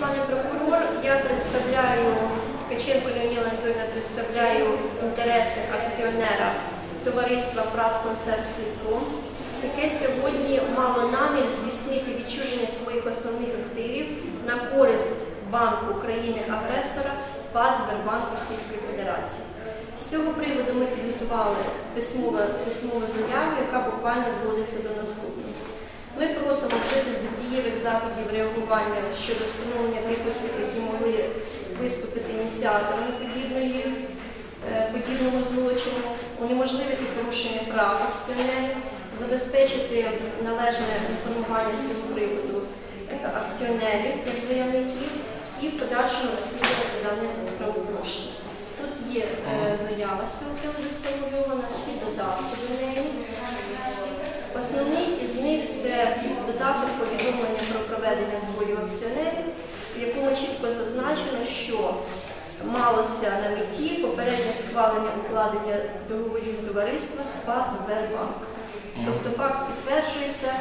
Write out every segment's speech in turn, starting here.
Пане прокурор, я представляю Ткаченко Леоніла Анатольовна, представляю інтереси акціонера товариства «Прат Концерт Кліпком», яке сьогодні мало намір здійснити відчуження своїх основних активів на користь Банку України-агресора ПАС Сбербанк Російської Федерації. З цього приводу ми підготували письмову заяву, яка буквально зводиться до наступного. Ми просимо вжити з дієвих заходів реагування щодо встановлення тих осіб, які могли виступити ініціаторами подібної, е, подібного злочину, унеможливити порушення прав акціонерів, забезпечити належне інформування з цього приводу е, акціонерів як заявників і в подальшому розслідувати дане правопорушення. Тут є е, заява приводу сформульована, всі додатки до неї. Основний додаток повідомлення про проведення зборів акціонерів, в якому чітко зазначено, що малося на меті попереднє схвалення укладення договорів товариства СПАД Сбербанк. Тобто факт підтверджується.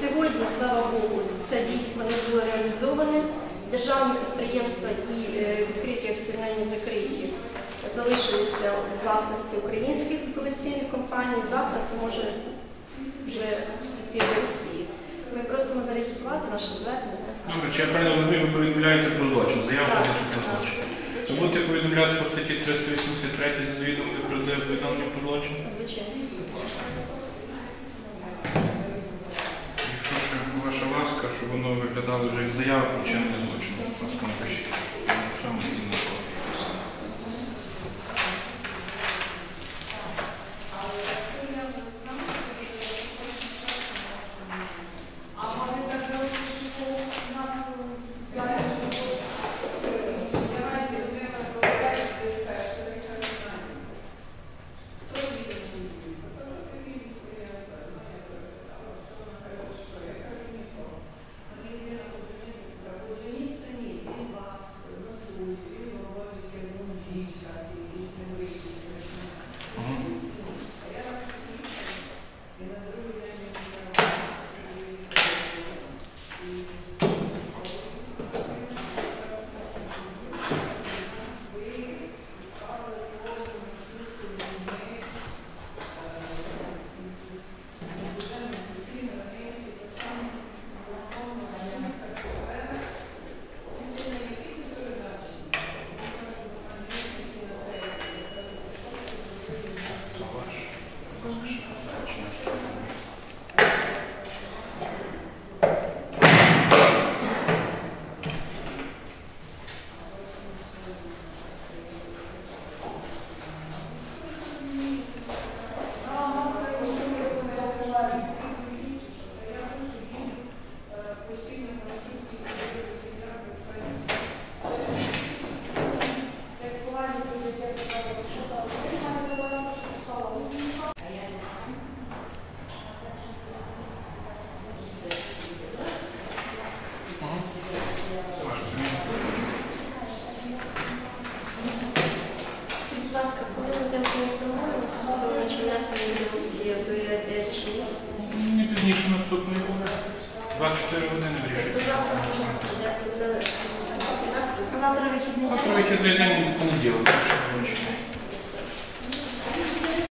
Сьогодні, слава Богу, це дійство не було реалізоване. Державні підприємства і е, відкриті акціонерні закриті залишилися у власності українських комерційних компаній. Завтра це може вже йти до Росії. Ми просимо зареєструвати наше звернення. Добре, чи я правильно розумію, ви повідомляєте про злочин, заяву Так, про про так. злочин. Ви будете повідомляти по статті 383 за завідомо неправдиве повідомлення про злочин? Звичайно. Якщо ще ваша ласка, щоб воно виглядало вже як заява про вчинення злочину, будь ласка, напишіть. Цьому ми стосовно чи внесення відомості в ЄРД? Не пізніше наступної буде. 24 години вирішується. завтра можна це засідати. Завтра вихідний Завтра день. вихідний день понеділок.